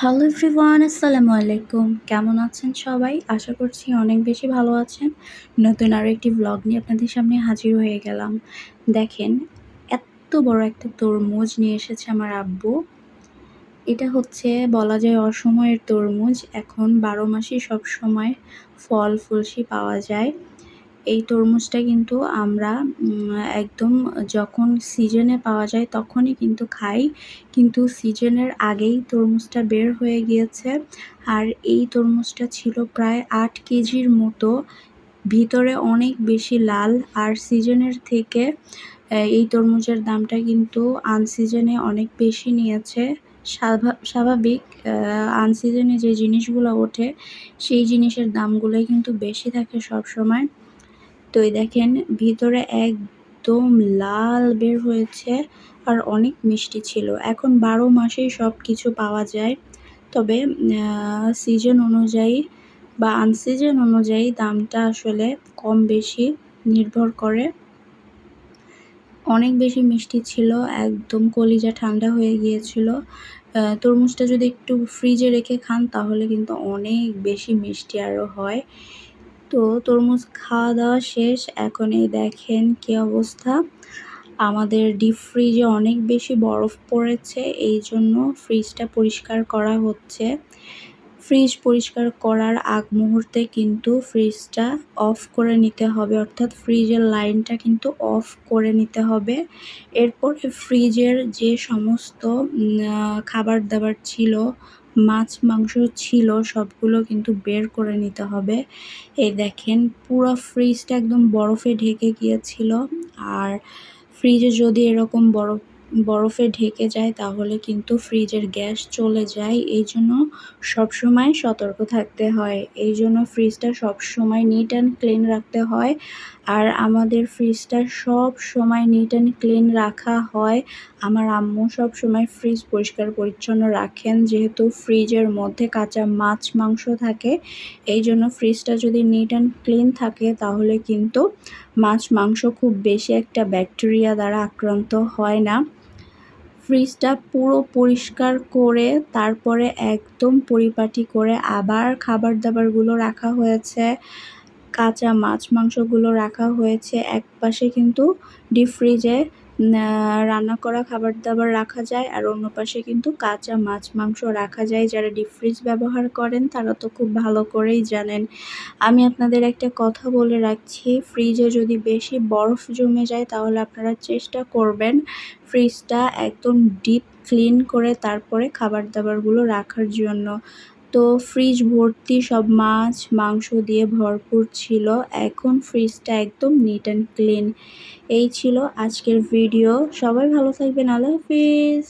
Hello everyone আসসালামু আলাইকুম। কেমন আছেন সবাই? আশা করছি অনেক বেশি ভালো আছেন। নতুন আরও একটি ব্লগ নিয়ে আপনাদের সামনে হাজির হয়ে গেলাম। দেখেন, এত বড় একটা তরমুজ নিয়ে এসেছে আমার আব্বু। এটা হচ্ছে বলা যায় অসময়ের তরমুজ। এখন বারো মাসই সব সময় ফল, ফুলসি পাওয়া যায়। এই তরমুজটা কিন্তু আমরা একদম যখন সিজনে পাওয়া যায় তখনই কিন্তু খাই। কিন্তু সিজনের আগেই তরমুজটা বের হয়ে গিয়েছে। আর এই তরমুজটা ছিল প্রায় আট কেজির মতো। ভিতরে অনেক বেশি লাল। আর সিজনের থেকে এই তরমুজের দামটা কিন্তু আনসিজনে অনেক বেশি নিয়েছে। স্বাভাবিক আনসিজনে যে জিনিসগুলো ওঠে, সেই জিনিসের দামগুলোই কিন্তু বেশি থাকে সব সময়। তো এই দেখেন, ভিতরে একদম লাল বের হয়েছে আর অনেক মিষ্টি ছিল। এখন বারো মাসেই সব কিছু পাওয়া যায়। তবে সিজন অনুযায়ী বা আনসিজন অনুযায়ী দামটা আসলে কম বেশি নির্ভর করে। অনেক বেশি মিষ্টি ছিল, একদম কলিজা ঠান্ডা হয়ে গিয়েছিল। তরমুজটা যদি একটু ফ্রিজে রেখে খান, তাহলে কিন্তু অনেক বেশি মিষ্টি আরও হয়। তো তরমুজ খাওয়া দাওয়া শেষ। এখন এই দেখেন কি অবস্থা। আমাদের ডিপ ফ্রিজে অনেক বেশি বরফ পড়েছে, এই জন্য ফ্রিজটা পরিষ্কার করা হচ্ছে। ফ্রিজ পরিষ্কার করার আগ মুহূর্তে কিন্তু ফ্রিজটা অফ করে নিতে হবে, অর্থাৎ ফ্রিজের লাইনটা কিন্তু অফ করে নিতে হবে। এরপরে ফ্রিজের যে সমস্ত খাবার দাবার ছিল মাছ, মাংস ছিল, সবগুলো কিন্তু বের করে নিতে হবে। এই দেখেন, পুরো ফ্রিজটা একদম বরফে ঢেকে গিয়েছিল। আর ফ্রিজে যদি এরকম বরফ বরফে ঢেকে যায়, তাহলে কিন্তু ফ্রিজের গ্যাস চলে যায়। এই জন্য সবসময় সতর্ক থাকতে হয়। এই জন্য ফ্রিজটা সবসময় নিট অ্যান্ড ক্লিন রাখতে হয়। আর আমাদের ফ্রিজটা সব সময় নিট অ্যান্ড ক্লিন রাখা হয়। আমার আম্মু সব সময় ফ্রিজ পরিষ্কার পরিচ্ছন্ন রাখেন, যেহেতু ফ্রিজের মধ্যে কাঁচা মাছ, মাংস থাকে। এই জন্য ফ্রিজটা যদি নিট অ্যান্ড ক্লিন থাকে, তাহলে কিন্তু মাছ, মাংস খুব বেশি একটা ব্যাকটেরিয়া দ্বারা আক্রান্ত হয় না। ফ্রিজটা পুরো পরিষ্কার করে তারপরে একদম পরিপাটি করে আবার খাবার দাবারগুলো রাখা হয়েছে, কাঁচা মাছ মাংসগুলো রাখা হয়েছে। এক পাশে কিন্তু ডিপ ফ্রিজে রান্না করা খাবার দাবার রাখা যায়। আর অন্য পাশে কিন্তু কাঁচা মাছ মাংস রাখা যায়। যারা ডিপ ফ্রিজ ব্যবহার করেন, তারা তো খুব ভালো করেই জানেন। আমি আপনাদের একটা কথা বলে রাখছি। ফ্রিজে যদি বেশি বরফ জমে যায়, তাহলে আপনারা চেষ্টা করবেন ফ্রিজটা একদম ডিপ ক্লিন করে তারপরে খাবার দাবারগুলো রাখার জন্য। তো ফ্রিজ ভর্তি সব মাছ, মাংস দিয়ে ভরপুর ছিল। এখন ফ্রিজটা একদম নিট অ্যান্ড ক্লিন এই ছিল আজকের ভিডিও সবাই ভালো থাকবেন। আল্লাহ হাফিজ।